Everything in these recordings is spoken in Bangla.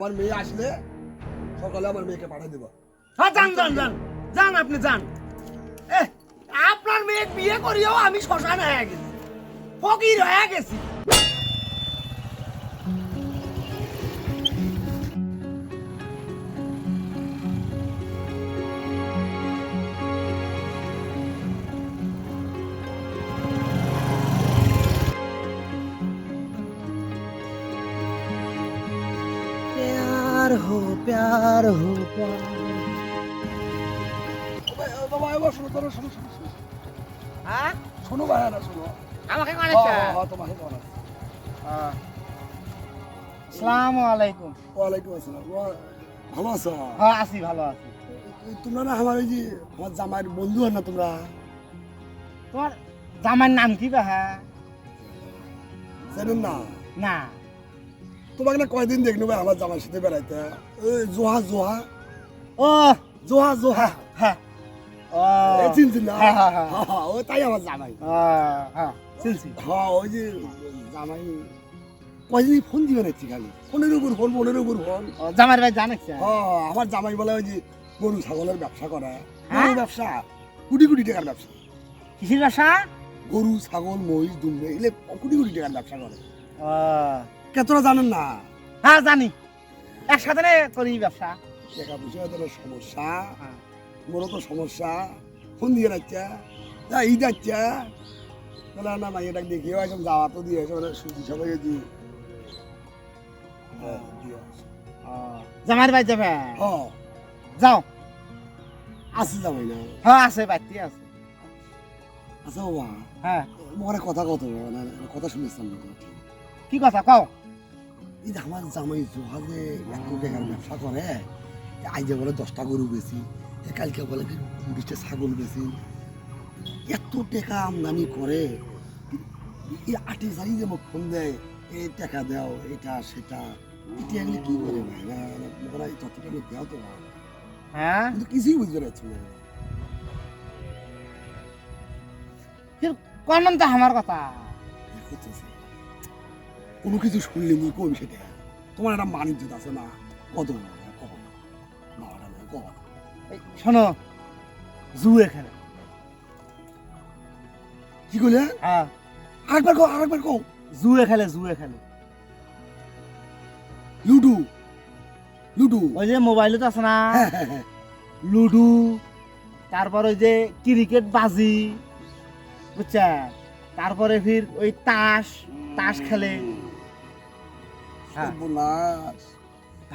আমার মেয়ে আসলে সকালে আমার মেয়েকে পাঠিয়ে দেবো। হ্যাঁ যান যান যান। যান আপনি, যান। আপনার মেয়ে বিয়ে করিও আমি শ্মশান হয়ে গেছি। ফকির হয়ে গেছি। प्यार हो प्यार ও ভাই, ও বাবা এবার শোনো শোনো শোনো শোনো শোনো। হ্যাঁ শোনো ভাই না শোনো আমাকে কোন হ্যাঁ, হ্যাঁ, হ্যাঁ, তোমাকে কেমন আছে আসসালামু আলাইকুম ওয়ালাইকুম আসসালাম ওয়া- ভালো আছো হ্যাঁ আছি ভালো আছি এই তোমরা না আমার ওই যে আমার জামাইয়ের বন্ধু হয় না তোমরা তোমার জামার নাম কি বা হ্যাঁ জানেন না না তোমাকে না কয়দিন দেখল ভাই আমার জামাইয়ের সাথে বেড়াইতে? ওই জোহা জোহা। ও জোহা জোহা। হ্যাঁ। চিনছি না? হ্যাঁ, হ্যাঁ, হ্যাঁ। ও তাই আমার জামাই। হ্যাঁ, চিনছি হ্যাঁ ওই যে জামাই। কয়দিনই ফোন দিবে না খালি ফোনের উপর ফোন ফোনের উপর ফোন। ও, জামার ভাই জানিস হ্যাঁ আমার জামাই বলে ওই যে গরু ছাগলের ব্যবসা করে? গরু ব্যবসা? কোটি কোটি টাকার ব্যবসা। কিসের বাসা গরু ছাগল মহিষ দুম্বে এগুলো কোটি কোটি টাকার ব্যবসা করে। ও কে তোরা জানেন না? হ্যাঁ জানি। একসাথে রে করি ব্যবসা। টাকা পয়সা তোর সমস্যা হ্যাঁ। তো সমস্যা ফোন দিয়ে রাখছে যা ঈদ বলে না না এটা দেখিও একদম যাওয়া তো দিয়ে মানে সুজি সবাই দি হ্যাঁ, আসে। ও, জামার ভাই যাবে? হ্যাঁ। যাও। আসে যাবাই না? হ্যাঁ আছে বাড়তি আছে। আচ্ছা বাবা? হ্যাঁ। মোরে কথা কত? মানে কথা শুনেছিলাম কি কথা? কও। এই যে আমার জামাই জোহাজে এত টাকার ব্যবসা করে আইজে বলে দশটা গরু বেশি কালকে বলে বিশটা ছাগল বেশি এত টাকা আমদানি করে এই আটে যাই যে ফোন দেয় এই টাকা দাও এটা সেটা এটা এগুলি কি করে ভাই? না না এই তো না হ্যাঁ কিন্তু কিছুই বুঝতে পারছি না কোন তো আমার কথা? কোনো কিছু শুনলে মুই কই সেটা। তোমার একটা মানিজ্য আছে না? কত না শোনো জুয়ে খেলে কি করলে? হ্যাঁ। আরেকবার কো আরেকবার কো জুয়ে খেলে জুয়ে খেলে লুডু। লুডু। ওই যে মোবাইলে তো আছে না? হ্যাঁ হ্যাঁ হ্যাঁ। লুডু তারপর ওই যে ক্রিকেট বাজি বুঝছা তারপরে ফির ওই তাস তাস খেলে। সর্বনাশ।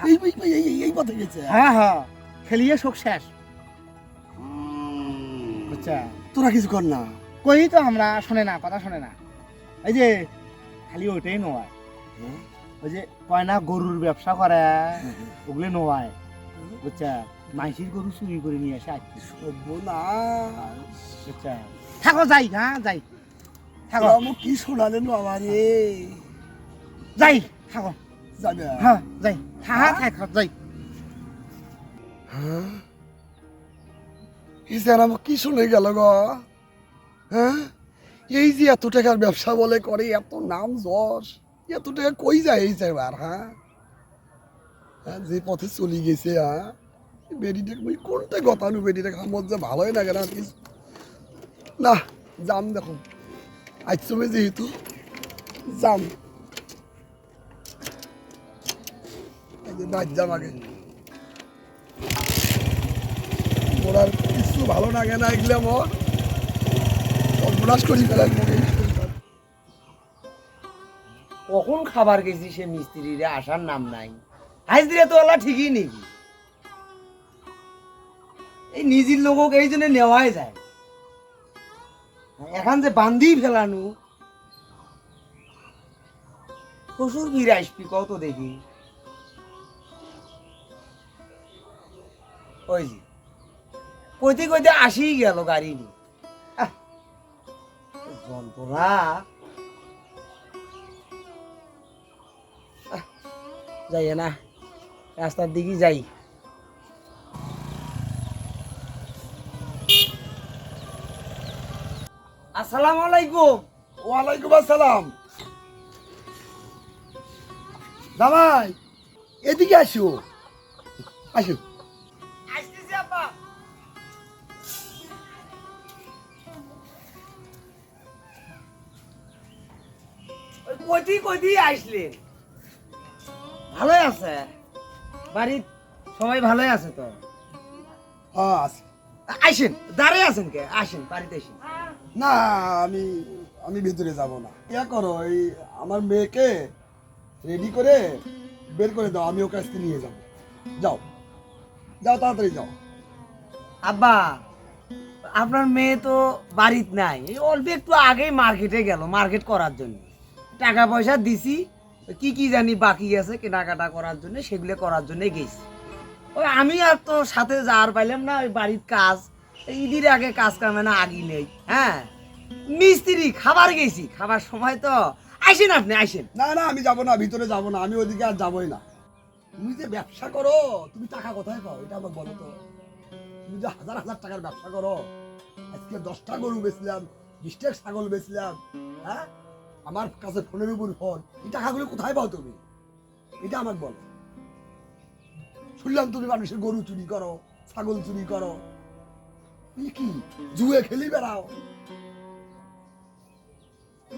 এই এই এই এই পথে গেছে। হ্যাঁ হ্যাঁ। খেলিয়ে শোক শেষ। বুঝছা? তোরা কিছু কর না। কই তো আমরা শোনে না কথা শোনে না। এই যে খালি ওইটাই নয় হ্যাঁ? ওই যে কয় না গরুর ব্যবসা করে হ্যাঁ, ওগুলো নয় বুঝছা? মাইসির গরু চুরি করে নিয়ে আসে আজকে সর্বনাশ। বুঝছা? থাকো যাই হ্যাঁ যাই। থাকো। কি শোনালেন বাবা রে যাই থাকো। হ্যাঁ যাই হ্যাঁ হ্যাঁ থাকো যাই হ্যাঁ এই আমার কি শুনে গেল গো হ্যাঁ এই যে এত টাকার ব্যবসা বলে করে এত নাম যশ এত টাকা কই যায় এই এবার হ্যাঁ হ্যাঁ যে পথে চলে গেছে হ্যাঁ বেরিটা ওই কোনটা গতানু বেরিটা খামত যে ভালোই লাগে না না যাম দেখো আজ তুমি যেহেতু যাম কিছু ভালো লাগে না এগুলো মোর সর্বনাশ করি মোকে কখন খাবার গেছি সে মিস্ত্রিরে? আসার নাম নাই। হাজদিরে তো আল্লাহ ঠিকই নেই এই নিজের লোকক এই জন্য নেওয়াই যায়। এখন যে বান্ধি ফেলানো, শ্বশুর ফিরে আসবি কত দেখি। ওই যে, কইতে কইতে আসি গেল গাড়ি নিয়ে। যাই না, রাস্তার দিকে যাই। আসসালামু আলাইকুম। ওয়ালাইকুম আসসালাম। জামাই, এদিকে আসো। আসো। আসলেন ভালোই আছে। বাড়ির সবাই ভালোই আছে তো? হ্যাঁ। আসেন দাঁড়িয়ে আছেন কে? আসেন বাড়িতে আসেন। না আমি আমি ভিতরে যাব না। ইয়া করো এই আমার মেয়েকে রেডি করে বের করে দাও আমি ওকে আজকে নিয়ে যাব। যাও। যাও তাড়াতাড়ি যাও। আব্বা আপনার মেয়ে তো বাড়িতে নাই। অল্প একটু আগেই মার্কেটে গেল মার্কেট করার জন্য। টাকা পয়সা দিছি, কি কি জানি বাকি আছে কেনাকাটা করার জন্য, সেগুলো করার জন্য গেছি। ওই আমি আর তো সাথে যাওয়ার পাইলাম না, ওই বাড়ির কাজ। এই ঈদের আগে কাজ কামে না আগি নেই হ্যাঁ? মিস্ত্রি, খাবার গেছি। খাবার সময় তো আসেন আপনি আসেন না না, আমি যাব না, ভিতরে যাব না, আমি ওদিকে আর যাবই না। তুমি যে ব্যবসা করো, তুমি টাকা কোথায় পাও? এটা আমাকে বলো তো। তুমি যে হাজার হাজার টাকার ব্যবসা করো, আজকে দশটা গরু বেচলাম, বিশটা ছাগল বেচলাম হ্যাঁ? আমার কাছে ফোনের উপর ফোন। এই টাকাগুলো কোথায় পাও তুমি? এটা আমাকে বলো। শুনলাম তুমি মানুষের গরু চুরি করো ছাগল চুরি করো। কি জুয়ে খেলি বেড়াও?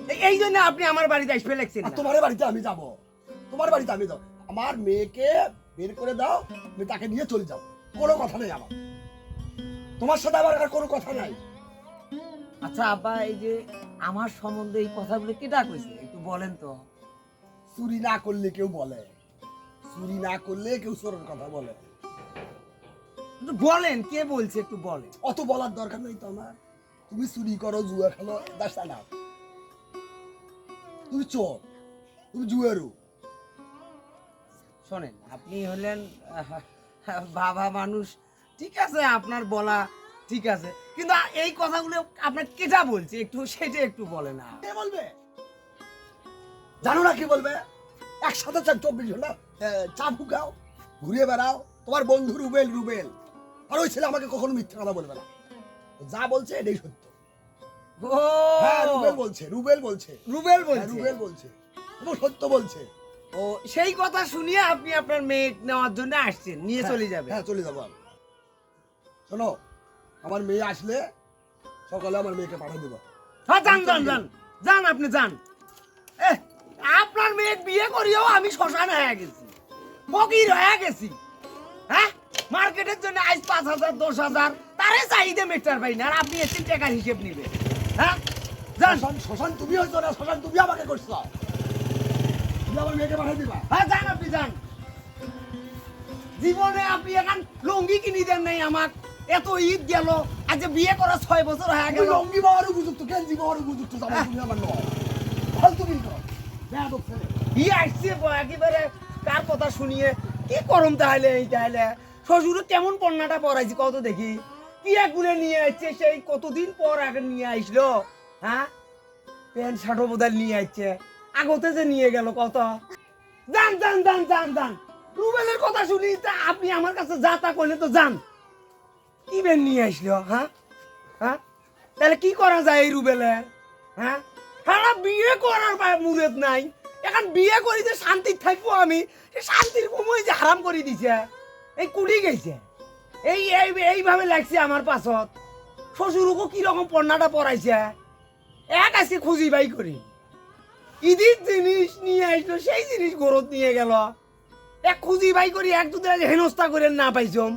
এই- জন্য আপনি আমার বাড়িতে আসবে লাগছেন তোমার বাড়িতে আমি যাব। তোমার বাড়িতে আমি যাব। আমার মেয়েকে বের করে দাও আমি তাকে নিয়ে চলে যাব। কোনো কথা নেই আমার। তোমার সাথে আমার আর কোনো কথা নাই। আচ্ছা আব্বা এই যে আমার সম্বন্ধে এই কথাগুলো কেটা কইছে একটু বলেন তো। চুরি না করলে কেউ বলে। চুরি না করলে কেউ চোরের কথা বলে। একটু বলেন কে বলছে একটু বলেন। অত বলার দরকার নেই তো আমার। তুমি চুরি করো জুয়া খেলো দাসা না তুমি চোর তুমি জুয়ারু। শোনেন আপনি হলেন বাবা মানুষ। ঠিক আছে আপনার বলা ঠিক আছে। কিন্তু এই কথাগুলো আপনার কেটা বলছে একটু সেটা একটু বলেন না। কে বলবে? জানো না কি বলবে? একসাথে চার চব্বিশ ঘণ্টা চা ফুকাও ঘুরে বেড়াও তোমার বন্ধু রুবেল রুবেল। আর ওই ছেলে আমাকে কখনো মিথ্যা কথা বলবে না। যা বলছে এটাই সত্য। হ্যাঁ রুবেল বলছে রুবেল বলছে। রুবেল হ্যাঁ, বলছে। রুবেল বলছে। এবং সত্য বলছে। ও সেই কথা শুনিয়ে আপনি আপনার মেয়ে নেওয়ার জন্য আসছেন নিয়ে হ্যাঁ, চলে যাবে হ্যাঁ চলে যাব শোনো আমার মেয়ে আসলে সকালে আমার মেয়েকে পাঠিয়ে দেবো। হ্যাঁ যান যান যান। যান আপনি যান। এ, আপনার মেয়ে বিয়ে করিও আমি শ্মশান হয়ে গেছি। ফকির হয়ে গেছি। হ্যাঁ? মার্কেটের জন্য আজ পাঁচ হাজার দশ হাজার। তারে চাহিদা মেটার পাই না আর আপনি এসে টাকার হিসেব নিবে হ্যাঁ? যান। শ্মশান তুমি হয়তো না শ্মশান তুমি আমাকে করছ? তুমি আমার মেয়েকে পাঠিয়ে দিবা? হ্যাঁ যান আপনি যান। জীবনে আপনি এখন লুঙ্গি কিনি দেন নাই আমাক। এত ঈদ গেল আজ বিয়ে করা ছয় বছর হয়ে গেল। লঙ্গি বাবার উপযুক্ত গেঞ্জি বাবার উপযুক্ত জামা তুমি আমার নয়। ফালতু বিয়ে আসছে একেবারে কার কথা শুনিয়ে কি করম তাহলে এই তাহলে? শ্বশুর কেমন পড়াইছি কত দেখি। কি নিয়ে আসছে সেই কতদিন পর আগে নিয়ে আসলো? হ্যাঁ? প্যান্ট শার্টও বোধহয় নিয়ে আসছে। আগতে যে নিয়ে গেল কত যান যান যান যান যান। রুবেলের কথা শুনি তা আপনি আমার কাছে যা তা করলে তো যান। কি বেন নিয়ে আসলো হ্যাঁ হ্যাঁ তাহলে কি করা যায় এই রুবেলের হ্যাঁ সারা বিয়ে করার মুরত নাই। এখন বিয়ে করি যে শান্তি থাকব আমি শান্তির সময় যে হারাম করে দিছে। এই কুড়ি গেছে। এই এই এইভাবে লাগছে আমার পাছত। শ্বশুরকে কীরকম পণ্যাটা পড়াইছে এক আজকে খুঁজি বাই করি। ঈদের জিনিস নিয়ে আসলো, সেই জিনিস গরত নিয়ে গেল। এক খুঁজি বাই করি, এক দুদিন হেনস্থা করে না পাইছম।